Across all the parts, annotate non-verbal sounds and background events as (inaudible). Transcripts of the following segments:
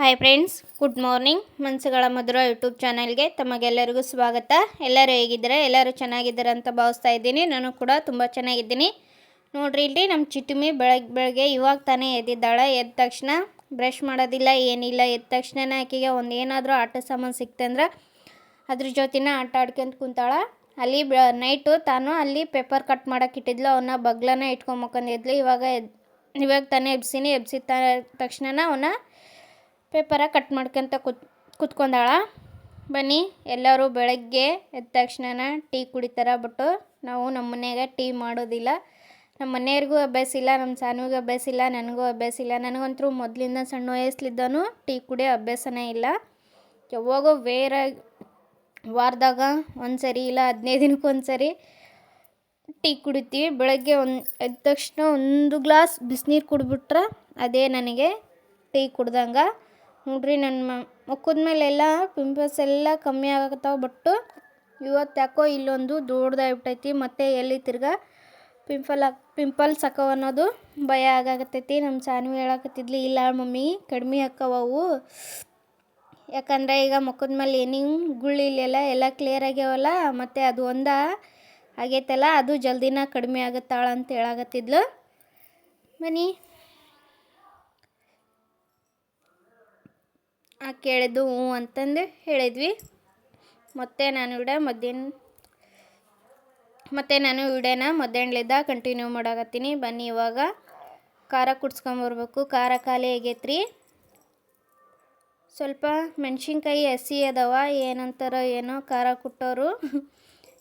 Hi friends good morning ಮನಸ್ಸುಗಳ ಮಧುರ YouTube ಚಾನಲ್ಗೆ ತಮಗೆಲ್ಲರಿಗೂ ಸ್ವಾಗತ. ಎಲ್ಲರೂ ಹೇಗಿದ್ದಾರೆ? ಎಲ್ಲರೂ ಚೆನ್ನಾಗಿದ್ದಾರೆ ಅಂತ ಭಾವಿಸ್ತಾ ಇದ್ದೀನಿ. ನಾನು ಕೂಡ ತುಂಬ ಚೆನ್ನಾಗಿದ್ದೀನಿ. ನೋಡ್ರಿ, ಇಲ್ಲಿ ನಮ್ಮ ಚಿಟುಮಿ ಬೆಳಗ್ಗೆ ಬೆಳಗ್ಗೆ ಇವಾಗ ತಾನೇ ಎದ್ದಿದ್ದಾಳೆ. ಎದ್ದ ತಕ್ಷಣ ಬ್ರಷ್ ಮಾಡೋದಿಲ್ಲ, ಏನಿಲ್ಲ. ಎದ್ದ ತಕ್ಷಣ ಆಕೆಗೆ ಒಂದು ಏನಾದರೂ ಆಟ ಸಾಮಾನು ಸಿಕ್ತಂದ್ರೆ ಅದ್ರ ಜೊತೆನ ಆಟ ಆಡ್ಕೊಂತ ಕುಂತಾಳೆ. ಅಲ್ಲಿ ನೈಟು ತಾನು ಅಲ್ಲಿ ಪೇಪರ್ ಕಟ್ ಮಾಡೋಕೆ ಇಟ್ಟಿದ್ಲು. ಅವನ್ನ ಬಗ್ಲನ ಇಟ್ಕೊಂಬಕೊಂಡಿದ್ಲು ಇವಾಗ ಇವಾಗ ತಾನೇ ಎಬ್ಸಿನಿ. ಎಬ್ಸಿದ ತಕ್ಷಣ ಅವನ್ನ ಪೇಪರ ಕಟ್ ಮಾಡ್ಕೊಂತ ಕುತ್, ಕುತ್ಕೊಂಡಾಳ. ಬನ್ನಿ, ಎಲ್ಲರೂ ಬೆಳಗ್ಗೆ ಎದ್ದ ತಕ್ಷಣ ಟೀ ಕುಡಿತಾರ ಬಟ್ ನಾವು ನಮ್ಮ ಮನೆಗೆ ಟೀ ಮಾಡೋದಿಲ್ಲ. ನಮ್ಮ ಮನೆಯವ್ರಿಗೂ ಅಭ್ಯಾಸ ಇಲ್ಲ, ನಮ್ಮ ಸಾನುವಿಗೂ ಅಭ್ಯಾಸ ಇಲ್ಲ, ನನಗೂ ಅಭ್ಯಾಸ ಇಲ್ಲ. ನನಗಂತೂ ಮೊದಲಿಂದ ಸಣ್ಣ ವಯಸ್ಸಲಿದ್ದಾನು ಟೀ ಕುಡಿಯೋ ಅಭ್ಯಾಸನೇ ಇಲ್ಲ. ಯಾವಾಗೋ ವೇರ ವಾರದಾಗ ಒಂದು ಸರಿ ಇಲ್ಲ, ಹದಿನೈದು ದಿನಕ್ಕೆ ಒಂದು ಸರಿ ಟೀ ಕುಡಿತೀವಿ. ಬೆಳಗ್ಗೆ ಒಂದು, ಎದ್ದ ತಕ್ಷಣ ಒಂದು ಗ್ಲಾಸ್ ಬಿಸಿನೀರು ಕುಡಿಬಿಟ್ರೆ ಅದೇ ನನಗೆ ಟೀ ಕುಡ್ದಂಗೆ. ನೋಡ್ರಿ ನನ್ನ ಮುಖದ ಮೇಲೆಲ್ಲ ಪಿಂಪಲ್ಸ್ ಎಲ್ಲ ಕಮ್ಮಿ ಆಗತ್ತಾವ ಬಟ್ಟು ಇವತ್ತು ಯಾಕೋ ಇಲ್ಲೊಂದು ದೊಡ್ಡದಾಗ್ಬಿಟ್ಟೈತಿ ಮತ್ತೆ ಎಲ್ಲಿ ತಿರ್ಗಾ ಪಿಂಪಲ್ ಆಗಿ ಪಿಂಪಲ್ಸ್ ಹಾಕವ ಅನ್ನೋದು ಭಯ ಆಗಾಕತ್ತೈತಿ. ನಮ್ಮ ಸಾನ್ವಿ ಹೇಳಕತ್ತಿದ್ಲಿ, ಇಲ್ಲ ಮಮ್ಮಿ, ಕಡಿಮೆ ಹಾಕವವು. ಯಾಕಂದರೆ ಈಗ ಮುಖದ ಮೇಲೆ ಏನೇನು ಇಲ್ಲೆಲ್ಲ ಎಲ್ಲ ಕ್ಲಿಯರ್ ಆಗ್ಯಾವಲ್ಲ, ಮತ್ತು ಅದು ಒಂದ ಆಗೈತಲ್ಲ, ಅದು ಜಲ್ದಿನ ಕಡಿಮೆ ಆಗುತ್ತಾಳ ಅಂತ ಹೇಳಾಗತ್ತಿದ್ಲು ಬನ್ನಿ ಕೇಳಿದ್ದು ಹ್ಞೂ ಅಂತಂದು ಹೇಳಿದ್ವಿ. ಮತ್ತೆ ನಾನು ವಿಡ ಮಧ್ಯಾಹ್ನ, ಮತ್ತು ನಾನು ವಿಡಿಯೋನ ಮಧ್ಯಾಹ್ನಲಿದ್ದ ಕಂಟಿನ್ಯೂ ಮಾಡಾಕತ್ತೀನಿ. ಬನ್ನಿ ಇವಾಗ. ಖಾರ ಕುಡ್ಸ್ಕೊಂಬರ್ಬೇಕು ಖಾರ ಖಾಲಿ ಆಗೈತ್ರಿ. ಸ್ವಲ್ಪ ಮೆಣಸಿನ್ಕಾಯಿ ಹಸಿ ಅದಾವ, ಏನಂತಾರ ಏನೋ ಖಾರ ಕುಟ್ಟೋರು.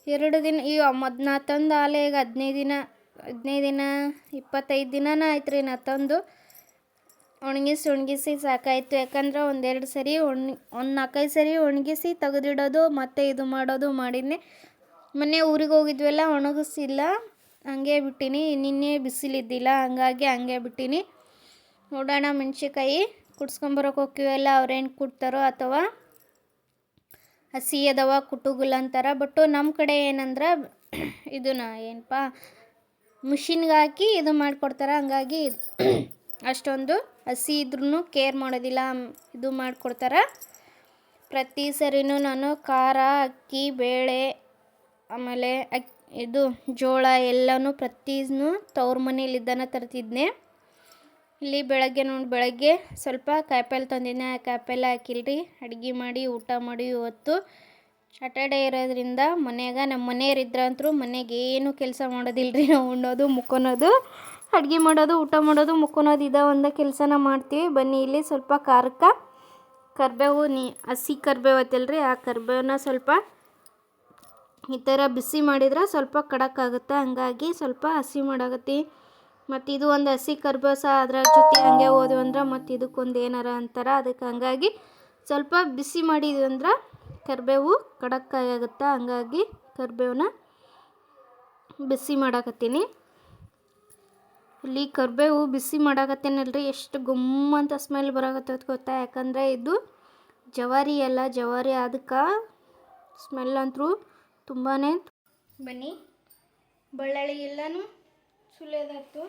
ಎರಡು ದಿನ ಈ ಮೊದ್ ನಾ ತಂದು ಆಲೆ ಈಗ ಹದಿನೈದು ದಿನ ಹದಿನೈದು ದಿನ, ಇಪ್ಪತ್ತೈದು ದಿನನ ಆಯ್ತು ರೀ ನಾ ತಂದು. ಒಣಗಿಸಿ ಒಣಗಿಸಿ ಸಾಕಾಯಿತು. ಯಾಕಂದ್ರೆ ಒಂದೆರಡು ಸರಿ ಒಣ ಒಂದು ನಾಲ್ಕೈದು ಸರಿ ಒಣಗಿಸಿ ತೆಗೆದಿಡೋದು, ಮತ್ತೆ ಇದು ಮಾಡೋದು ಮಾಡಿದ್ನೆ. ಮೊನ್ನೆ ಊರಿಗೆ ಹೋಗಿದ್ವಲ್ಲ, ಒಣಗಿಸಿಲ್ಲ. ಹಂಗೆ ಬಿಟ್ಟಿನಿ. ನಿನ್ನೆ ಬಿಸಿಲಿದ್ದಿಲ್ಲ, ಹಂಗಾಗಿ ಹಂಗೆ ಬಿಟ್ಟಿನಿ. ನೋಡೋಣ ಮೆಣ್ಸಿನ್ಕಾಯಿ ಕುಡ್ಸ್ಕೊಂಬರೋಕೆ ಹೋಗ್ತೀವಲ್ಲ, ಅವ್ರೇನು ಕುಡ್ತಾರೋ ಅಥವಾ ಹಸಿ ಅದಾವ, ಕುಟುಗುಲ್ ಅಂತಾರೆ. ಬಟ್ಟು ನಮ್ಮ ಕಡೆ ಏನಂದ್ರೆ, ಇದನ್ನ ಏನಪ್ಪ ಮಿಷಿನ್ಗೆ ಹಾಕಿ ಇದು ಮಾಡಿಕೊಡ್ತಾರೆ. ಹಂಗಾಗಿ ಅಷ್ಟೊಂದು ಹಸಿ ಇದ್ರೂ ಕೇರ್ ಮಾಡೋದಿಲ್ಲ, ಇದು ಮಾಡಿಕೊಡ್ತಾರೆ. ಪ್ರತಿ ಸರಿನೂ ನಾನು ಖಾರ, ಅಕ್ಕಿ, ಬೇಳೆ, ಆಮೇಲೆ ಅಕ್, ಇದು ಜೋಳ ಎಲ್ಲನೂ ಪ್ರತಿನೂ ತವ್ರ ಮನೇಲಿದ್ದಾನ ತರ್ತಿದ್ನೆ. ಇಲ್ಲಿ ಬೆಳಗ್ಗೆ ನೋಡಿ, ಬೆಳಗ್ಗೆ ಸ್ವಲ್ಪ ಕಾಯಿಪಲ್ಲೆ ತಂದಿದ್ದೆ ಆ ಕಾಯಿಪಲ್ಲೆ ಹಾಕಿಲ್ರಿ, ಅಡುಗೆ ಮಾಡಿ, ಊಟ ಮಾಡಿ ಇವತ್ತು. ಸಾಟರ್ಡೇ ಇರೋದ್ರಿಂದ ಮನೆಯಾಗ ನಮ್ಮ ಮನೆಯವ್ರು ಮನೆಗೆ ಏನು ಕೆಲಸ ಮಾಡೋದಿಲ್ಲರಿ ನಾವು ಉಣ್ಣೋದು, ಮುಕ್ಕೊನೋದು. ಅಡುಗೆ ಮಾಡೋದು, ಊಟ ಮಾಡೋದು ಮುಕ್ಕೊಳೋದು ಇದ ಒಂದು ಕೆಲಸನ ಮಾಡ್ತೀವಿ. ಬನ್ನಿ ಇಲ್ಲಿ ಸ್ವಲ್ಪ ಖಾರಕ್ಕೆ. ಕರಿಬೇವು, ನೀ ಹಸಿ ಕರಿಬೇವು ಐತಲ್ರಿ, ಆ ಕರಿಬೇವನ್ನ ಸ್ವಲ್ಪ ಈ ಥರ ಬಿಸಿ ಮಾಡಿದ್ರೆ ಸ್ವಲ್ಪ ಕಡಕ್ಕಾಗುತ್ತೆ. ಹಂಗಾಗಿ ಸ್ವಲ್ಪ ಹಸಿ ಮಾಡಾಕತ್ತಿ. ಮತ್ತು ಇದು ಒಂದು ಹಸಿ ಕರ್ಬೇವು ಸಹ ಅದರ ಜೊತೆ ಹಂಗೆ ಹೋದ್ವಿ ಅಂದ್ರೆ ಮತ್ತು ಇದಕ್ಕೊಂದು ಏನಾರ ಅಂತಾರೆ ಅದಕ್ಕೆ ಹಂಗಾಗಿ ಸ್ವಲ್ಪ ಬಿಸಿ ಮಾಡಿದ್ವಿ ಅಂದ್ರೆ ಕರಿಬೇವು ಖಡಕ್ ಆಗುತ್ತೆ ಹಂಗಾಗಿ ಕರಿಬೇವನ್ನ ಬಿಸಿ ಮಾಡಾಕತ್ತೀನಿ. ಇಲ್ಲಿ ಕರಿಬೇವು ಬಿಸಿ ಮಾಡಾಕತ್ತೇನಲ್ರಿ? ಎಷ್ಟು ಗುಮ್ಮ ಅಂತ ಸ್ಮೆಲ್ ಬರಾಕತ್ತೈತೆ ಗೊತ್ತಾ? ಯಾಕಂದರೆ ಇದು ಜವಾರಿ ಅಲ್ಲ, ಜವಾರಿ ಅದಕ್ಕೆ ಸ್ಮೆಲ್ ಅಂತೂ ತುಂಬಾ ಬನ್ನಿ. ಬಳ್ಳಾಳಿ ಎಲ್ಲನೂ ಸುಲಿಯೋದಾಯ್ತು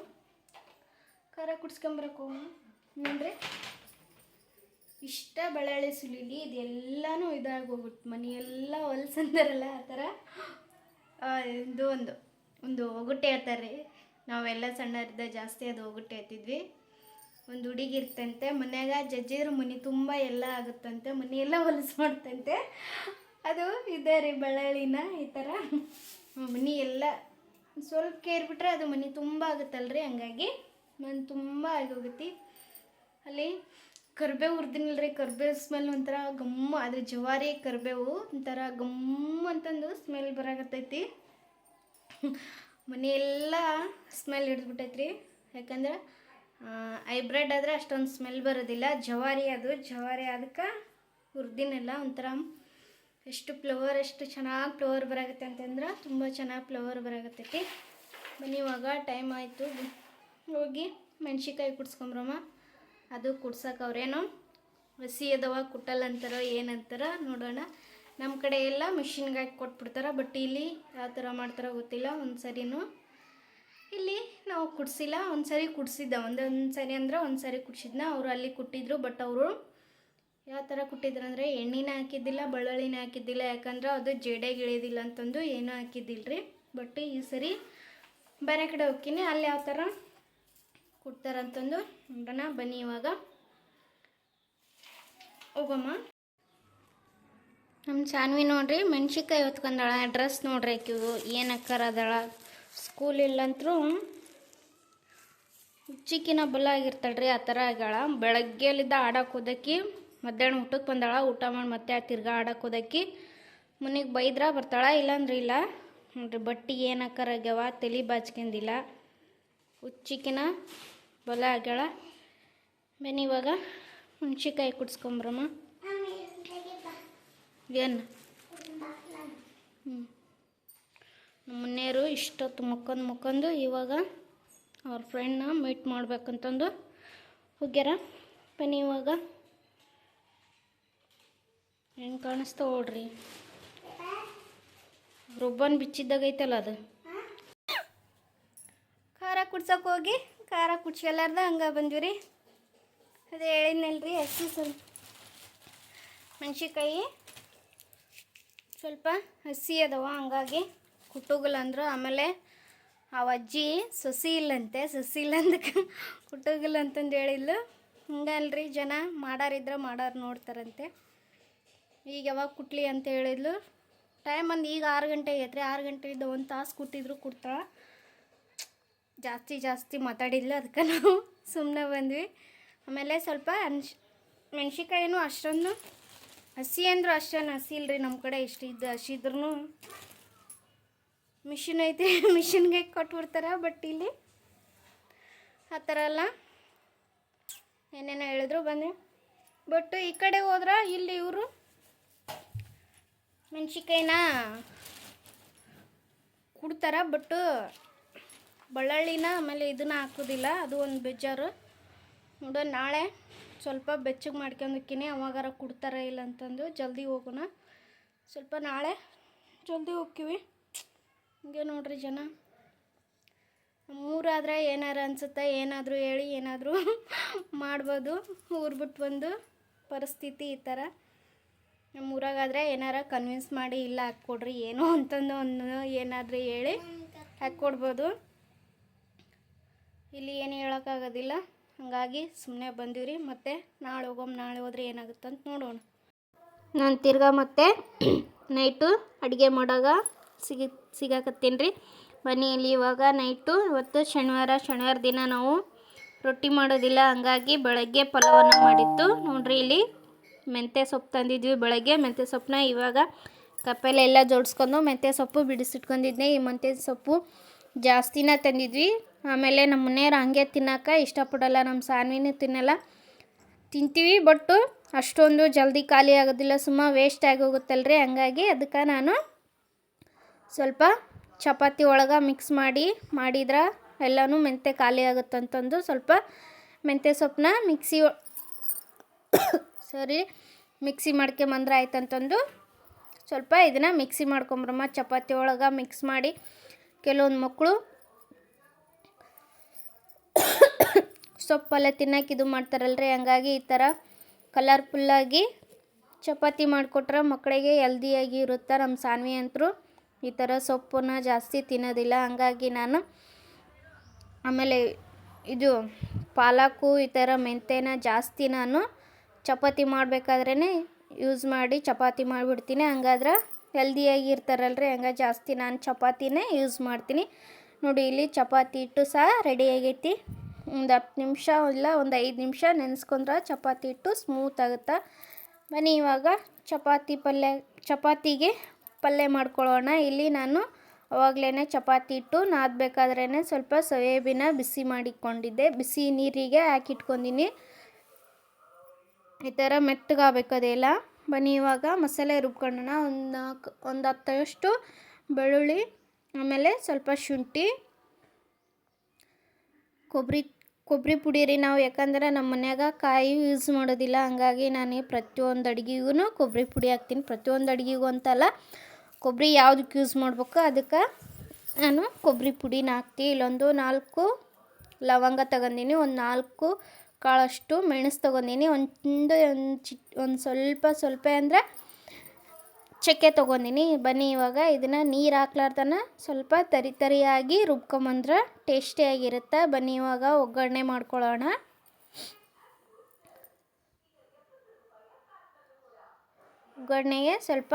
ಖಾರ ಕುಡ್ಸ್ಕೊಂಬರಕ್ಕೆ ಹೋಗೋಣ. ನೋಡ್ರಿ ಇಷ್ಟ ಬಳ್ಳಾಳಿ ಸುಲಿಲಿ ಇದೆಲ್ಲನೂ ಇದಾಗೋಗ್ಬಿಟ್ಟು ಮನೆ ಎಲ್ಲ ಹೊಲ್ಸಂದಾರಲ್ಲ ಆ ಥರ. ಇದು ಒಂದು ಒಂದು ಒಗಟೆ ಹೇಳ್ತಾರೆ ನಾವೆಲ್ಲ ಸಣ್ಣರಿದ್ದ ಜಾಸ್ತಿ ಅದು ಹೋಗಿಟ್ಟೆ ಎತ್ತಿದ್ವಿ ಒಂದು ಹುಡುಗಿ ಇರ್ತಂತೆ, ಮನ್ಯಾಗ ಜಜ್ಜಿದ್ರು ಮನೆ ತುಂಬ ಎಲ್ಲ ಆಗುತ್ತಂತೆ, ಮನೆ ಎಲ್ಲ ಹೊಲಸು ಮಾಡ್ತಂತೆ. ಅದು ಇದೆ ರೀ ಬಳ್ಳಾಳಿನ ಈ ಥರ ಮನೆ ಎಲ್ಲ ಸ್ವಲ್ಪ ಕೇರ್ಬಿಟ್ರೆ ಅದು ಮನೆ ತುಂಬ ಆಗುತ್ತಲ್ರಿ, ಹಂಗಾಗಿ ಮನೆ ತುಂಬ ಆಗೋಗೈತಿ ಅಲ್ಲಿ ಕರ್ಬೇವು ಹುರಿದಿನಲ್ರಿ ಕರ್ಬೇವು ಸ್ಮೆಲ್ ಒಂಥರ ಗಮ್ಮ ಅದು ಜವಾರಿ ಕರ್ಬೇವು ಒಂಥರ ಗಮ್ಮ ಅಂತಂದು ಸ್ಮೆಲ್ ಬರಾಕತ್ತೈತಿ. ಮನೆಯೆಲ್ಲ ಸ್ಮೆಲ್ ಹಿಡಿದ್ಬಿಟ್ಟೈತ್ರಿ. ಯಾಕಂದ್ರೆ ಹೈಬ್ರಿಡ್ ಆದರೆ ಅಷ್ಟೊಂದು ಸ್ಮೆಲ್ ಬರೋದಿಲ್ಲ. ಜವಾರಿ ಅದು, ಜವಾರಿ ಅದಕ್ಕೆ ಹುರಿದಿನೆಲ್ಲ ಒಂಥರ ಎಷ್ಟು ಫ್ಲವರ್ ಎಷ್ಟು ಚೆನ್ನಾಗಿ ಫ್ಲವರ್ ಬರಾಗತ್ತೆ ಅಂತಂದ್ರೆ ತುಂಬ ಚೆನ್ನಾಗಿ ಫ್ಲವರ್ ಬರಾಗತ್ತೈತಿ. ಇವಾಗ ಟೈಮ್ ಆಯಿತು. ಹೋಗಿ ಮೆಣ್ಸಿನ್ಕಾಯಿ ಕುಡ್ಸ್ಕೊಂಬ್ರಮ್ಮ. ಅದು ಕುಡ್ಸಕ್ಕೆ ಅವ್ರೇನು, ಹಸಿ ಅದವ ಕುಟ್ಟಲ್ಲಂತಾರೋ ಅಂತಾರೋ ಏನಂತಾರ ನೋಡೋಣ. ನಮ್ಮ ಕಡೆ ಎಲ್ಲ ಮಿಷಿನ್ಗೆ ಹಾಕಿ ಕೊಟ್ಬಿಡ್ತಾರೆ ಬಟ್ ಇಲ್ಲಿ ಯಾವ ಥರ ಮಾಡ್ತಾರೋ ಗೊತ್ತಿಲ್ಲ ಒಂದು ಸರಿನೂ ಇಲ್ಲಿ ನಾವು ಕುಡಿಸಿಲ್ಲ ಒಂದು ಸರಿ ಕುಡ್ಸಿದ್ದ ಒಂದೊಂದು ಸರಿ ಅಂದ್ರೆ ಒಂದು ಸರಿ ಕುಡ್ಸಿದ್ನ, ಅವರು ಅಲ್ಲಿ ಕುಟ್ಟಿದ್ರು ಬಟ್ ಅವರು ಯಾವ ಥರ ಕುಟ್ಟಿದ್ರಂದರೆ ಎಣ್ಣೆನ ಹಾಕಿದ್ದಿಲ್ಲ ಬೆಳ್ಳುಳ್ಳಿನ ಹಾಕಿದ್ದಿಲ್ಲ, ಯಾಕಂದ್ರೆ ಅದು ಜೇಡೆಗೆ ಇಳಿಯೋದಿಲ್ಲ ಅಂತಂದು ಏನೂ ಹಾಕಿದ್ದಿಲ್ಲ ರೀ ಬಟ್ ಈ ಸರಿ ಬೇರೆ ಕಡೆ ಹೋಗ್ತೀನಿ, ಅಲ್ಲಿ ಯಾವ ಥರ ಕುಡ್ತಾರಂತಂದು ನೋಡೋಣ, ಬನ್ನಿ ಇವಾಗ. ಹೋಗಮ್ಮ ನಮ್ಮ ಸಾನ್ವಿ ನೋಡ್ರಿ, ಮೆಣ್ಸಿನ್ಕಾಯಿ ಹೊತ್ಕೊಂಡಾಳ ಡ್ರೆಸ್ ನೋಡ್ರಿ ಆಕಿವು ಏನು ಅಕ್ಕಾರ ಅದಾಳ. ಸ್ಕೂಲ್ ಇಲ್ಲಂತರೂ ಚಿಕ್ಕಿನ ಬಲ ಆಗಿರ್ತಾಳ್ರಿ, ಆ ಥರ ಆಗ್ಯಾಳ. ಬೆಳಗ್ಗೆಲಿದ್ದ ಆಡಕ್ಕೆ ಹೋದಕ್ಕಿ ಮಧ್ಯಾಹ್ನ ಊಟಕ್ಕೆ ಬಂದಾಳ. ಊಟ ಮಾಡಿ ಮತ್ತೆ ತಿರ್ಗಾ ಆಡಕ್ಕೆ ಹೋದಕ್ಕಿ ಮುನಿಗೆ ಬೈದ್ರ ಬರ್ತಾಳ, ಇಲ್ಲಾಂದ್ರೆ ಇಲ್ಲ. ನೋಡ್ರಿ, ಬಟ್ಟಿ ಏನು ಅಕ್ಕಾರ ಆಗ್ಯಾವ, ತಲೆ ಬಾಚ್ಕೊಂಡಿಲ್ಲ. ಹುಚ್ಚಿಕಿನ ಬಲ ಆಗ್ಯಾಳ. ಬೆನ್ ಇವಾಗ, ಮೆಣ್ಸಿನ್ಕಾಯಿ ಕುಡ್ಸ್ಕೊಂಬ್ರಮ್ಮ ಏನು? ಹ್ಞೂ ಮನೆಯವರು ಇಷ್ಟೊತ್ತು ಮುಕ್ಕೊಂದು ಮುಕ್ಕೊಂಡು ಇವಾಗ ಅವ್ರ ಫ್ರೆಂಡ್ನ ಮೀಟ್ ಮಾಡ್ಬೇಕಂತಂದು ಹೋಗ್ಯಾರ. ಬನ್ನಿ ಇವಾಗ. ಹೆಂಗೆ ಕಾಣಿಸ್ತಾ ನೋಡ್ರಿ. ರುಬ್ಬನ್ ಬಿಚ್ಚಿದ್ದಾಗ ಐತಲ್ಲ ಅದು. ಖಾರ ಕುಡ್ಸೋಕೆ ಹೋಗಿ, ಖಾರ ಕುಡ್ಸ್ಕೊಲಾರ್ದ ಹಂಗ ಬಂದ್ವಿ ರೀ ಅದೇ ಹೇಳಿದ್ನಲ್ರಿ ಅಷ್ಟು ಸ್ವಲ್ಪ. ಮೆಣ್ಸಿನ್ಕಾಯಿ. ಸ್ವಲ್ಪ ಹಸಿ ಅದಾವ, ಹಂಗಾಗಿ ಕುಟ್ಟುಗಲ್ಲ ಅಂದ್ರೆ ಆಮೇಲೆ ಆ ಅಜ್ಜಿ ಸಸಿ ಇಲ್ಲಂತೆ, ಸೊಸಿ ಇಲ್ಲ ಅಂದಕ್ಕೆ ಕುಟ್ಟುಗಲ್ಲ ಅಂತಂದು ಹೇಳಿದ್ಲು. ಹಿಂಗಲ್ರಿ ಜನ ಮಾಡಾರಿದ್ರೆ ಮಾಡಾರು ನೋಡ್ತಾರಂತೆ. ಈಗ ಯಾವಾಗ ಕುಟ್ಲಿ ಅಂತ ಹೇಳಿದ್ಲು. ಟೈಮ್ ಒಂದು ಈಗ ಆರು ಗಂಟೆ ಐತ್ರಿ ಆರು ಗಂಟೆಯಿಂದ ಒಂದು ತಾಸು ಕುಟ್ಟಿದ್ರು ಕುಡ್ತಾಳ. ಜಾಸ್ತಿ ಜಾಸ್ತಿ ಮಾತಾಡಿಲ್ಲ ಅದಕ್ಕೆ ನಾವು ಸುಮ್ಮನೆ ಬಂದ್ವಿ. ಆಮೇಲೆ ಸ್ವಲ್ಪ ಅನ್ಶ್ ಮೆಣ್ಸಿನ್ಕಾಯಿನೂ ಅಷ್ಟೊಂದು ಹಸಿ ಅಂದ್ರೆ ಅಷ್ಟೇನು, ಹಸಿ ಇಲ್ರಿ ನಮ್ಮ ಕಡೆ ಇಷ್ಟಿದ್ದು ಹಸಿ ಇದ್ರೂ ಮಿಷಿನ್ ಐತೆ, (laughs) ಮಿಷಿನ್ಗೆ ಕೊಟ್ಬಿಡ್ತಾರೆ ಬಟ್ ಇಲ್ಲಿ ಆ ಥರ ಎಲ್ಲ ಏನೇನೋ ಹೇಳಿದ್ರು ಬಂದೆ ಬಟ್ ಈ ಕಡೆ ಹೋದ್ರೆ ಇಲ್ಲಿ ಇವರು ಮೆಣ್ಸಿನ್ಕಾಯಿನ ಕುಡ್ತಾರೆ ಬಟ್ ಬಳ್ಳಳ್ಳಿನ ಆಮೇಲೆ ಇದನ್ನ ಹಾಕೋದಿಲ್ಲ, ಅದು ಒಂದು ಬೇಜಾರು. ನೋಡೋ ನಾಳೆ. ಸ್ವಲ್ಪ ಬೆಚ್ಚಗೆ ಮಾಡ್ಕೊಂಡೋಕ್ಕಿನಿ ಅವಾಗಾರ ಕೊಡ್ತಾರ ಇಲ್ಲ ಅಂತಂದು ಜಲ್ದಿ ಹೋಗೋಣ. ಸ್ವಲ್ಪ ನಾಳೆ ಜಲ್ದಿ ಹೋಗ್ತೀವಿ. ಹಿಂಗೆ ನೋಡ್ರಿ ಜನ. ಮೂರಾದ್ರೆ ಏನಾರ ಅನ್ಸುತ್ತೆ ಏನಾದರೂ ಹೇಳಿ ಏನಾದರೂ (laughs) ಮಾಡ್ಬೋದು. ಊರು ಬಿಟ್ಟು ಬಂದು ಪರಿಸ್ಥಿತಿ ಈ ಥರ. ನಮ್ಮ ಊರಾಗಾದರೆ ಏನಾರ ಕನ್ವಿನ್ಸ್ ಮಾಡಿ ಇಲ್ಲ ಹಾಕ್ಕೊಡ್ರಿ ಏನು ಅಂತಂದು ಒಂದು ಏನಾದರೂ ಹೇಳಿ ಹಾಕ್ಕೊಡ್ಬೋದು. ಇಲ್ಲಿ ಏನು ಹೇಳೋಕ್ಕಾಗೋದಿಲ್ಲ. ಹಾಗಾಗಿ ಸುಮ್ಮನೆ ಬಂದೀವ್ರಿ, ಮತ್ತೆ ನಾಳೆ ಹೋಗೋಮ್, ನಾಳೆ ಹೋದ್ರೆ ಏನಾಗುತ್ತೆ ಅಂತ ನೋಡೋಣ. ನಾನು ತಿರ್ಗಾ ಮತ್ತೆ ನೈಟು ಅಡುಗೆ ಮಾಡಾಗ ಸಿಗ ಸಿಗಾಕತ್ತೀನಿ ರೀ ಮನೆಯಲ್ಲಿ ಇವಾಗ ನೈಟು ಇವತ್ತು ಶನಿವಾರ ಶನಿವಾರ ದಿನ ನಾವು ರೊಟ್ಟಿ ಮಾಡೋದಿಲ್ಲ, ಹಂಗಾಗಿ ಬೆಳಗ್ಗೆ ಪಲಾವನ್ನು ಮಾಡಿತ್ತು ನೋಡ್ರಿ ಇಲ್ಲಿ ಮೆಂತ್ಯ ಸೊಪ್ಪು ತಂದಿದ್ವಿ ಬೆಳಗ್ಗೆ, ಮೆಂತ್ಯ ಸೊಪ್ಪನ್ನ ಇವಾಗ ಕಪ್ಪೆಲೆಲ್ಲ ಜೋಡಿಸ್ಕೊಂಡು ಮೆಂತ್ಯ ಸೊಪ್ಪು ಬಿಡಿಸಿಟ್ಕೊಂಡಿದ್ದೆ ಈ ಮೆಂತ್ಯ ಸೊಪ್ಪು ಜಾಸ್ತಿನ ತಂದಿದ್ವಿ. ಆಮೇಲೆ ನಮ್ಮ ಮನೆಯವ್ರು ಹಂಗೆ ತಿನ್ನೋಕೆ ಇಷ್ಟಪಡಲ್ಲ, ನಮ್ಮ ಸಾನ್ವಿನೂ ತಿನ್ನಲ್ಲ. ತಿಂತೀವಿ ಬಟ್ಟು ಅಷ್ಟೊಂದು ಜಲ್ದಿ ಖಾಲಿ ಆಗೋದಿಲ್ಲ. ಸುಮ್ಮ ವೇಸ್ಟ್ ಆಗಿ ಹೋಗುತ್ತಲ್ರಿ. ಹಂಗಾಗಿ ಅದಕ್ಕೆ ನಾನು ಸ್ವಲ್ಪ ಚಪಾತಿ ಒಳಗೆ ಮಿಕ್ಸ್ ಮಾಡಿ, ಮಾಡಿದ್ರೆ ಎಲ್ಲನೂ ಮೆಂತೆ ಖಾಲಿ ಆಗುತ್ತಂತಂದು ಸ್ವಲ್ಪ ಮೆಂತ್ಯ ಸೊಪ್ಪನ್ನ ಮಿಕ್ಸಿ ಸರಿ ಮಿಕ್ಸಿ ಮಾಡ್ಕೊಂಬಂದ್ರೆ ಆಯ್ತಂತಂದು ಸ್ವಲ್ಪ ಇದನ್ನು ಮಿಕ್ಸಿ ಮಾಡ್ಕೊಂಬ್ರಮ್ಮ. ಚಪಾತಿ ಒಳಗೆ ಮಿಕ್ಸ್ ಮಾಡಿ. ಕೆಲವೊಂದು ಮಕ್ಕಳು ಸೊಪ್ಪೆಲ್ಲ ತಿನ್ನೋಕೆ ಇದು ಮಾಡ್ತಾರಲ್ರಿ? ಹಂಗಾಗಿ ಈ ಥರ ಕಲರ್ಫುಲ್ಲಾಗಿ ಚಪಾತಿ ಮಾಡಿಕೊಟ್ರೆ ಮಕ್ಕಳಿಗೆ ಹೆಲ್ದಿಯಾಗಿ ಇರುತ್ತೆ ನಮ್ಮ ಸಾನ್ವಿ ಅಂತರೂ ಈ ಥರ ಸೊಪ್ಪನ್ನ ಜಾಸ್ತಿ ತಿನ್ನೋದಿಲ್ಲ. ಹಂಗಾಗಿ ನಾನು ಆಮೇಲೆ ಇದು ಪಾಲಕು, ಈ ಥರ ಮೆಂತ್ಯನ ಜಾಸ್ತಿ ನಾನು ಚಪಾತಿ ಮಾಡಬೇಕಾದ್ರೇ ಯೂಸ್ ಮಾಡಿ ಚಪಾತಿ ಮಾಡಿಬಿಡ್ತೀನಿ. ಹಂಗಾದ್ರೆ ಹೆಲ್ದಿಯಾಗಿ ಇರ್ತಾರಲ್ರಿ? ಹಂಗಾಗಿ ಜಾಸ್ತಿ ನಾನು ಚಪಾತಿನೇ ಯೂಸ್ ಮಾಡ್ತೀನಿ. ನೋಡಿ, ಇಲ್ಲಿ ಚಪಾತಿ ಇಟ್ಟು ಸಹ ರೆಡಿ ಆಗೈತಿ. ಒಂದು ಹತ್ತು ನಿಮಿಷ ಇಲ್ಲ, ಒಂದು ಐದು ನಿಮಿಷ ನೆನೆಸ್ಕೊಂಡ್ರೆ ಚಪಾತಿ ಹಿಟ್ಟು ಸ್ಮೂತ್ ಆಗುತ್ತೆ? ಬನ್ನಿ ಇವಾಗ ಚಪಾತಿ ಪಲ್ಯ, ಚಪಾತಿಗೆ ಪಲ್ಯ ಮಾಡ್ಕೊಳ್ಳೋಣ. ಇಲ್ಲಿ ನಾನು ಅವಾಗಲೇ ಚಪಾತಿ ಹಿಟ್ಟು ನಾದಬೇಕಾದ್ರೇ ಸ್ವಲ್ಪ ಸೋಯಾಬೀನ ಬಿಸಿ ಮಾಡಿಕೊಂಡಿದ್ದೆ. ಬಿಸಿ ನೀರಿಗೆ ಹಾಕಿಟ್ಕೊಂಡಿನಿ. ಈ ಥರ ಮೆತ್ತಗಾಗಬೇಕದೆಲ್ಲ. ಬನ್ನಿ ಇವಾಗ ಮಸಾಲೆ ರುಬ್ಕೊಳ್ಳೋಣ. ಒಂದು ನಾಲ್ಕು, ಒಂದು ಹತ್ತಷ್ಟು ಬೆಳ್ಳುಳ್ಳಿ, ಆಮೇಲೆ ಸ್ವಲ್ಪ ಶುಂಠಿ, ಕೊಬ್ಬರಿ ಕೊಬ್ಬರಿ ಪುಡಿ ರೀ ನಾವು, ಯಾಕಂದ್ರೆ ನಮ್ಮ ಮನ್ಯಾಗ ಕಾಯಿ ಯೂಸ್ ಮಾಡೋದಿಲ್ಲ, ಹಂಗಾಗಿ ನಾನು ಪ್ರತಿಯೊಂದು ಅಡುಗೆಗೂ ಕೊಬ್ಬರಿ ಪುಡಿ ಹಾಕ್ತೀನಿ. ಪ್ರತಿಯೊಂದು ಅಡುಗೆಗೂ ಅಂತಲ್ಲ, ಕೊಬ್ಬರಿ ಯಾವುದಕ್ಕೆ ಯೂಸ್ ಮಾಡ್ಬೇಕು ಅದಕ್ಕೆ ನಾನು ಕೊಬ್ಬರಿ ಪುಡಿನ ಹಾಕ್ತೀನಿ ಇಲ್ಲೊಂದು ನಾಲ್ಕು ಲವಂಗ ತಗೊಂಡಿನಿ ಒಂದು ನಾಲ್ಕು ಕಾಳಷ್ಟು ಮೆಣಸು ತೊಗೊಂಡಿನಿ ಒಂದು ಒಂದು ಚಿ ಒಂದು ಸ್ವಲ್ಪ ಸ್ವಲ್ಪ ಅಂದರೆ ಚಕ್ಕೆ ತೊಗೊಂಡಿನಿ. ಬನ್ನಿ ಇವಾಗ ಇದನ್ನು ನೀರು ಹಾಕ್ಲಾರ್ದನ ಸ್ವಲ್ಪ ತರಿ ತರಿಯಾಗಿ ರುಬ್ಕೊಂಬಂದ್ರೆ ಟೇಸ್ಟಿಯಾಗಿರುತ್ತೆ ಬನ್ನಿ ಇವಾಗ ಒಗ್ಗರಣೆ ಮಾಡ್ಕೊಳ್ಳೋಣ ಒಗ್ಗರಣೆಗೆ ಸ್ವಲ್ಪ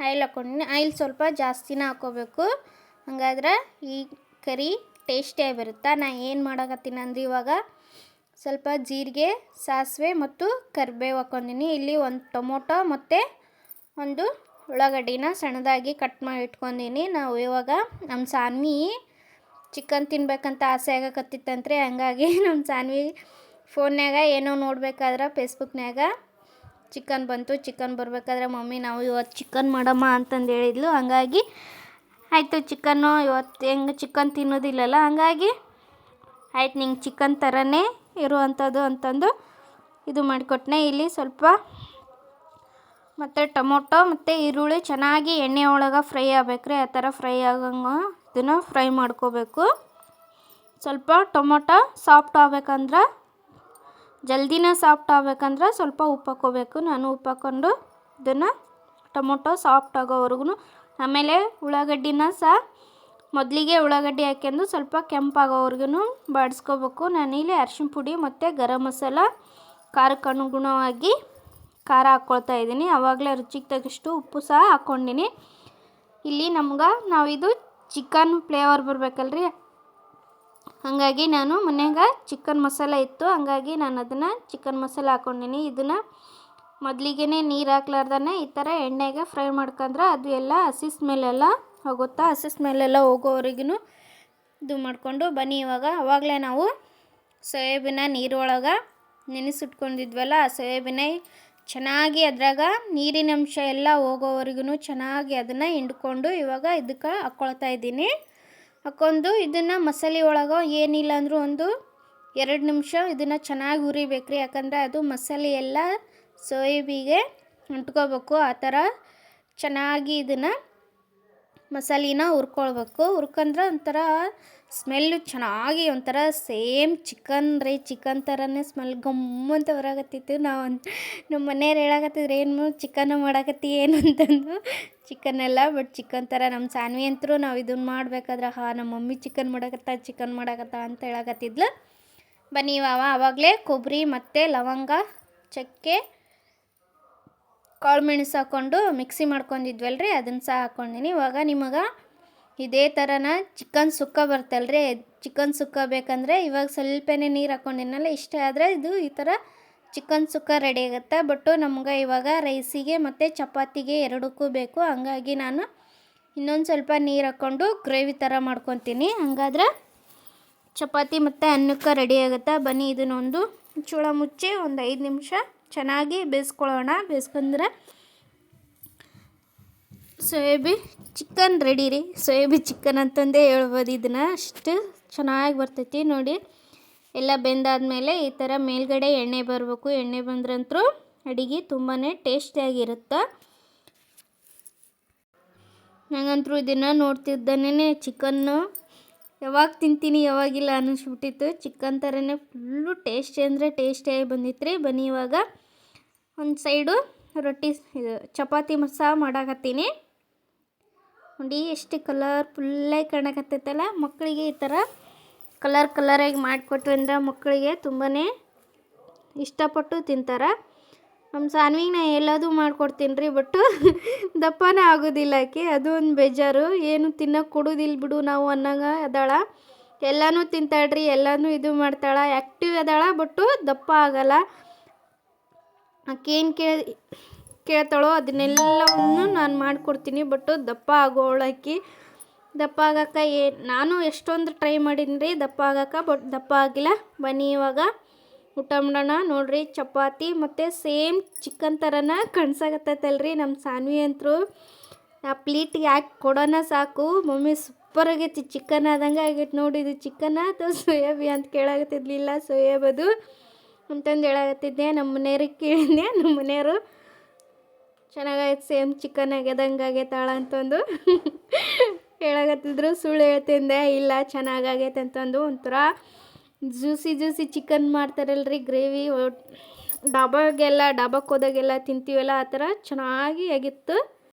ಆಯಿಲ್ ಹಾಕ್ಕೊಂಡಿನಿ ಆಯಿಲ್ ಸ್ವಲ್ಪ ಜಾಸ್ತಿನೇ ಹಾಕೋಬೇಕು. ಹಂಗಾದ್ರೆ ಈ ಕರಿ ಟೇಸ್ಟಿಯಾಗಿ ಬರುತ್ತೆ ನಾ ಏನು ಮಾಡಕತ್ತೀನಿ ಅಂದ್ರೆ ಇವಾಗ ಸ್ವಲ್ಪ ಜೀರಿಗೆ, ಸಾಸಿವೆ ಮತ್ತು ಕರಿಬೇವು ಹಾಕೊಂಡಿನಿ. ಇಲ್ಲಿ ಒಂದು ಟೊಮೊಟೊ ಮತ್ತು ಒಂದು ಉಳ್ಳಾಗಡ್ಡಿನ ಸಣ್ಣದಾಗಿ ಕಟ್ ಮಾಡಿ ಇಟ್ಕೊಂಡಿನಿ. ನಾವು ಇವಾಗ ನಮ್ಮ ಸಾನ್ವಿ ಚಿಕನ್ ತಿನ್ಬೇಕಂತ ಆಸೆ ಆಗಕತ್ತಿತ್ತಂತ್ರಿ. ಹಂಗಾಗಿ (laughs) ನಮ್ಮ ಸಾನ್ವಿ ಫೋನ್ಯಾಗ ಏನೋ ನೋಡ್ಬೇಕಾದ್ರೆ ಫೇಸ್ಬುಕ್ನ್ಯಾಗ ಚಿಕನ್ ಬಂತು ಚಿಕನ್ ಬರಬೇಕಾದ್ರೆ ಮಮ್ಮಿ ನಾವು ಇವತ್ತು ಚಿಕನ್ ಮಾಡಮ್ಮ ಅಂತಂದು ಹೇಳಿದ್ಲು. ಹಂಗಾಗಿ ಆಯಿತು ಚಿಕನ್ನು ಇವತ್ತು ಹೆಂಗೆ ಚಿಕನ್ ತಿನ್ನೋದಿಲ್ಲಲ್ಲ. ಹಂಗಾಗಿ ಆಯ್ತು ನಿಂಗೆ ಚಿಕನ್ ಥರನೇ ಇರುವಂಥದ್ದು ಅಂತಂದು ಇದು ಮಾಡಿಕೊಟ್ನೆ. ಇಲ್ಲಿ ಸ್ವಲ್ಪ ಮತ್ತು ಟೊಮೊಟೊ ಮತ್ತು ಈರುಳ್ಳಿ ಚೆನ್ನಾಗಿ ಎಣ್ಣೆ ಒಳಗೆ ಫ್ರೈ ಆಗ್ಬೇಕ್ರಿ. ಆ ಥರ ಫ್ರೈ ಆಗಂಗೆ ಇದನ್ನು ಫ್ರೈ ಮಾಡ್ಕೋಬೇಕು. ಸ್ವಲ್ಪ ಟೊಮೊಟೊ ಸಾಫ್ಟ್ ಆಗ್ಬೇಕಂದ್ರೆ, ಜಲ್ದಿನ ಸಾಫ್ಟ್ ಆಗ್ಬೇಕಂದ್ರೆ ಸ್ವಲ್ಪ ಉಪ್ಪು ಹಾಕ್ಕೋಬೇಕು ನಾನು ಉಪ್ಪು ಹಾಕ್ಕೊಂಡು ಇದನ್ನು ಟೊಮೊಟೊ ಸಾಫ್ಟ್ ಆಗೋವರೆಗೂ ಆಮೇಲೆ ಉಳ್ಳಾಗಡ್ಡಿನ ಸಹ ಮೊದಲಿಗೆ ಉಳ್ಳಾಗಡ್ಡಿ ಹಾಕ್ಯಂದು ಸ್ವಲ್ಪ ಕೆಂಪಾಗೋವರೆಗೂ ಬಾಡಿಸ್ಕೋಬೇಕು. ನಾನಿಲ್ಲಿ ಅರ್ಶಿಣ ಪುಡಿ ಮತ್ತು ಗರಂ ಮಸಾಲ ಖಾರಕ್ಕೆ ಅನುಗುಣವಾಗಿ ಖಾರ ಹಾಕ್ಕೊಳ್ತಾ ಇದ್ದೀನಿ. ಆವಾಗಲೇ ರುಚಿಗೆ ತಗಷ್ಟು ಉಪ್ಪು ಸಹ ಹಾಕ್ಕೊಂಡಿನಿ. ಇಲ್ಲಿ ನಮ್ಗೆ ನಾವಿದು ಚಿಕನ್ ಫ್ಲೇವರ್ ಬರಬೇಕಲ್ರಿ. ಹಾಗಾಗಿ ನಾನು ಮನ್ಯಾಗ ಚಿಕನ್ ಮಸಾಲ ಇತ್ತು. ಹಂಗಾಗಿ ನಾನು ಅದನ್ನು ಚಿಕನ್ ಮಸಾಲ ಹಾಕ್ಕೊಂಡಿನಿ ಇದನ್ನು ಮೊದಲಿಗೆ ನೀರು ಹಾಕ್ಲಾರ್ದೇ ಈ ಥರ ಎಣ್ಣೆಗೆ ಫ್ರೈ ಮಾಡ್ಕೊಂಡ್ರೆ ಅದು ಎಲ್ಲ ಹಸಿ ಸ್ಮೆಲ್ಲೆಲ್ಲ ಹೋಗುತ್ತಾ? ಹಸಿ ಸ್ಮೆಲ್ಲೆಲ್ಲ ಹೋಗೋವರೆಗೂ ಇದು ಮಾಡಿಕೊಂಡು ಬನ್ನಿ ಇವಾಗ. ಆವಾಗಲೇ ನಾವು ಸೋಯಾಬೀನ ನೀರೊಳಗೆ ನೆನೆಸಿಟ್ಕೊಂಡಿದ್ವಲ್ಲ, ಆ ಸೋಯಾಬೀನ ಚೆನ್ನಾಗಿ ಅದ್ರಾಗ ನೀರಿನ ಅಂಶ ಎಲ್ಲ ಹೋಗೋವರೆಗೂ ಚೆನ್ನಾಗಿ ಅದನ್ನು ಹಿಂಡ್ಕೊಂಡು ಇವಾಗ ಇದಕ್ಕೆ ಹಾಕ್ಕೊಳ್ತಾ ಇದ್ದೀನಿ. ಹಾಕ್ಕೊಂಡು ಇದನ್ನು ಮಸಾಲೆ ಒಳಗೆ ಏನಿಲ್ಲ ಅಂದರೂ ಒಂದು ಎರಡು ನಿಮಿಷ ಇದನ್ನು ಚೆನ್ನಾಗಿ ಹುರಿಬೇಕು ರೀ ಯಾಕಂದರೆ ಅದು ಮಸಾಲೆ ಎಲ್ಲ ಸೋಯಾಬಿಗೆ ಅಂಟ್ಕೋಬೇಕು ಆ ಥರ ಚೆನ್ನಾಗಿ ಇದನ್ನು ಮಸಾಲಿನ ಹುರ್ಕೊಳ್ಬೇಕು. ಹುರ್ಕೊಂಡ್ರೆ ಒಂಥರ ಸ್ಮೆಲ್ಲು ಚೆನ್ನಾಗಿ ಒಂಥರ ಸೇಮ್ ಚಿಕನ್ ರೀ ಚಿಕನ್ ಥರನೇ ಸ್ಮೆಲ್ ಅಂತ ಹೊರಗತ್ತಿತ್ತು ನಾವು ನಮ್ಮ ಮನೆಯವ್ರು ಹೇಳಕತ್ತಿದ್ರು, ಏನು ಚಿಕನ್ ಮಾಡಾಕತ್ತಿ ಏನು? ಅಂತಂದು. ಚಿಕನ್ ಎಲ್ಲ, ಬಟ್ ಚಿಕನ್ ಥರ ನಮ್ಮ ಸಾನ್ವಿ ಅಂತರೂ ನಾವು ಇದನ್ನು ಮಾಡಬೇಕಾದ್ರೆ, ಹಾ ನಮ್ಮ ಮಮ್ಮಿ ಚಿಕನ್ ಮಾಡಾಕತ್ತ ಚಿಕನ್ ಮಾಡಾಕತ್ತ ಅಂತ ಹೇಳಕತ್ತಿದ್ಲು. ಬನ್ನಿ ಇವಾಗ ಆವಾಗಲೇ ಕೊಬ್ಬರಿ ಮತ್ತು ಲವಂಗ, ಚಕ್ಕೆ ಕಾಳು ಮೆಣಸು ಹಾಕ್ಕೊಂಡು ಮಿಕ್ಸಿ ಮಾಡ್ಕೊಂಡಿದ್ವಲ್ರಿ ಅದನ್ನು ಸಹ ಹಾಕ್ಕೊಂಡಿನಿ ಇವಾಗ ನಿಮಗೆ ಇದೇ ಥರನ ಚಿಕನ್ ಸುಕ್ಕ ಬರ್ತಲ್ರಿ. ಚಿಕನ್ ಸುಕ್ಕ ಬೇಕಂದರೆ ಇವಾಗ ಸ್ವಲ್ಪನೇ ನೀರು ಹಾಕ್ಕೊಂಡಿನಲ್ಲ ಇಷ್ಟ ಆದರೆ ಇದು ಈ ಥರ ಚಿಕನ್ ಸುಕ್ಕ ರೆಡಿ ಆಗುತ್ತೆ. ಬಟ್ಟು ನಮ್ಗೆ ಇವಾಗ ರೈಸಿಗೆ ಮತ್ತು ಚಪಾತಿಗೆ ಎರಡಕ್ಕೂ ಬೇಕು. ಹಂಗಾಗಿ ನಾನು ಇನ್ನೊಂದು ಸ್ವಲ್ಪ ನೀರು ಹಾಕ್ಕೊಂಡು ಗ್ರೇವಿ ಥರ ಮಾಡ್ಕೊತೀನಿ. ಹಂಗಾದ್ರೆ ಚಪಾತಿ ಮತ್ತು ಅನ್ನಕ್ಕೆ ರೆಡಿ ಆಗುತ್ತೆ. ಬನ್ನಿ, ಇದನ್ನೊಂದು ಚೂಳ ಮುಚ್ಚಿ ಒಂದು ಐದು ನಿಮಿಷ ಚೆನ್ನಾಗಿ ಬೇಯಿಸ್ಕೊಳ್ಳೋಣ. ಬೇಯಿಸ್ಕೊಂಡ್ರೆ ಸೋಯಾಬಿ ಚಿಕನ್ ರೆಡಿ ರೀ. ಸೋಯಾಬಿ ಚಿಕನ್ ಅಂತಂದೇ ಹೇಳ್ಬೋದು ಇದನ್ನು. ಅಷ್ಟು ಚೆನ್ನಾಗಿ ಬರ್ತೈತಿ ನೋಡಿ. ಎಲ್ಲ ಬೆಂದಾದ್ಮೇಲೆ ಈ ಥರ ಮೇಲ್ಗಡೆ ಎಣ್ಣೆ ಬರಬೇಕು. ಎಣ್ಣೆ ಬಂದ್ರಂತೂ ಅಡುಗೆ ತುಂಬಾ ಟೇಸ್ಟಿಯಾಗಿರುತ್ತೆ ನಂಗಂತರೂ ಇದನ್ನು ನೋಡ್ತಿದ್ದಾನೇ ಚಿಕನ್ನು. ಯಾವಾಗ ತಿಂತೀನಿ, ಯಾವಾಗಿಲ್ಲ ಅನ್ನಿಸ್ಬಿಟ್ಟಿತ್ತು. ಚಿಕನ್ ಥರನೇ ಫುಲ್ಲು ಟೇಸ್ಟಿ ಅಂದರೆ ಟೇಸ್ಟಿಯಾಗಿ ಬಂದಿತ್ತು ರೀ. ಬನ್ನಿ ಇವಾಗ ಒಂದು ಸೈಡು ರೊಟ್ಟಿ ಇದು ಚಪಾತಿ ಮಸಾ ಮಾಡಾಕತ್ತೀನಿ. ನೋಡಿ ಎಷ್ಟು ಕಲರ್ಫುಲ್ಲಾಗಿ ಕಾಣಕತ್ತೈತಲ್ಲ? ಮಕ್ಕಳಿಗೆ ಈ ಥರ ಕಲರ್ ಕಲರಾಗಿ ಮಾಡಿಕೊಟ್ವಿ ಅಂದ್ರೆ ಮಕ್ಕಳಿಗೆ ತುಂಬಾ ಇಷ್ಟಪಟ್ಟು ತಿಂತಾರೆ. ನಮ್ಮ ಸಾನ್ವಿಗೆ ನಾ ಎಲ್ಲದೂ ಮಾಡ್ಕೊಡ್ತೀನಿ ರೀ ಬಟ್ಟು (laughs) ದಪ್ಪನೇ ಆಗೋದಿಲ್ಲ ಆಕೆ. ಅದು ಒಂದು ಬೇಜಾರು. ಏನು ತಿನ್ನೋಕೆ ಕೊಡೋದಿಲ್ಲ ಬಿಡು ನಾವು ಅನ್ನಂಗೆ ಅದಾಳ. ಎಲ್ಲನೂ ತಿಂತಾಳ್ರಿ, ಎಲ್ಲನೂ ಇದು ಮಾಡ್ತಾಳೆ. ಆ್ಯಕ್ಟಿವ್ ಅದಾಳ ಬಟ್ಟು ದಪ್ಪ ಆಗಲ್ಲ. ಆಕೆ ಏನು ಕೇಳಿ ಕೇಳ್ತಾಳೋ ಅದನ್ನೆಲ್ಲವನ್ನು ನಾನು ಮಾಡಿಕೊಡ್ತೀನಿ, ಬಟ್ ದಪ್ಪ ಆಗೋಳಕ್ಕೆ ದಪ್ಪ ಆಗಕ್ಕೆ ಏ, ನಾನು ಎಷ್ಟೊಂದು ಟ್ರೈ ಮಾಡೀನಿ ರೀ ದಪ್ಪ ಆಗಕ್ಕೆ, ಬಟ್ ದಪ್ಪ ಆಗಿಲ್ಲ. ಬನ್ನಿ ಇವಾಗ. ಊಟ ಮಾಡೋಣ, ನೋಡ್ರಿ ಚಪಾತಿ ಮತ್ತು ಸೇಮ್ ಚಿಕನ್ ಥರನ ಕಣ್ಸಾಗತ್ತೈತಲ್ರಿ ನಮ್ಮ ಸಾನ್ವಿ ಅಂತರೂ ಆ ಪ್ಲೇಟ್ ಯಾಕೆ ಕೊಡೋಣ ಸಾಕು. ಮಮ್ಮಿ ಸೂಪರ್ ಆಗೈತಿ ಚಿಕನ್ ಆದಂಗೆ ನೋಡಿ, ಇದು ಚಿಕನ್ ಅಥವಾ ಸೋಯಾಬಿ ಅಂತ ಕೇಳಾಗತ್ತಿದ್ಲಿಲ್ಲ ಸೋಯಾಬದು ಅಂತಂದು ಹೇಳಾಗತ್ತಿದ್ದೆ ನಮ್ಮ ಮನೆಯವ್ರಿಗೆ ಕೇಳಿದ್ದೆ ನಮ್ಮ ಮನೆಯವರು ಚೆನ್ನಾಗೈತೆ ಸೇಮ್ ಚಿಕನ್ ಆಗ್ಯದಂಗೆ ಆಗೈತಾಳ ಅಂತಂದು. ಹೇಳಾಗತ್ತಿದ್ರು ಸುಳ್ಳು ಹೇಳ್ತಿದ್ದೆ, ಇಲ್ಲ ಚೆನ್ನಾಗಾಗೈತೆ ಅಂತಂದು. ಒಂಥರ ಜ್ಯೂಸಿ ಜ್ಯೂಸಿ ಚಿಕನ್ ಮಾಡ್ತಾರಲ್ರಿ, ಗ್ರೇವಿ ಡಾಬಾಗೆಲ್ಲ ಡಾಬಾಕ್ಕೆ ಹೋದಾಗೆಲ್ಲ ತಿಂತೀವಲ್ಲ, ಆ ಥರ ಚೆನ್ನಾಗಿ ಆಗಿತ್ತು.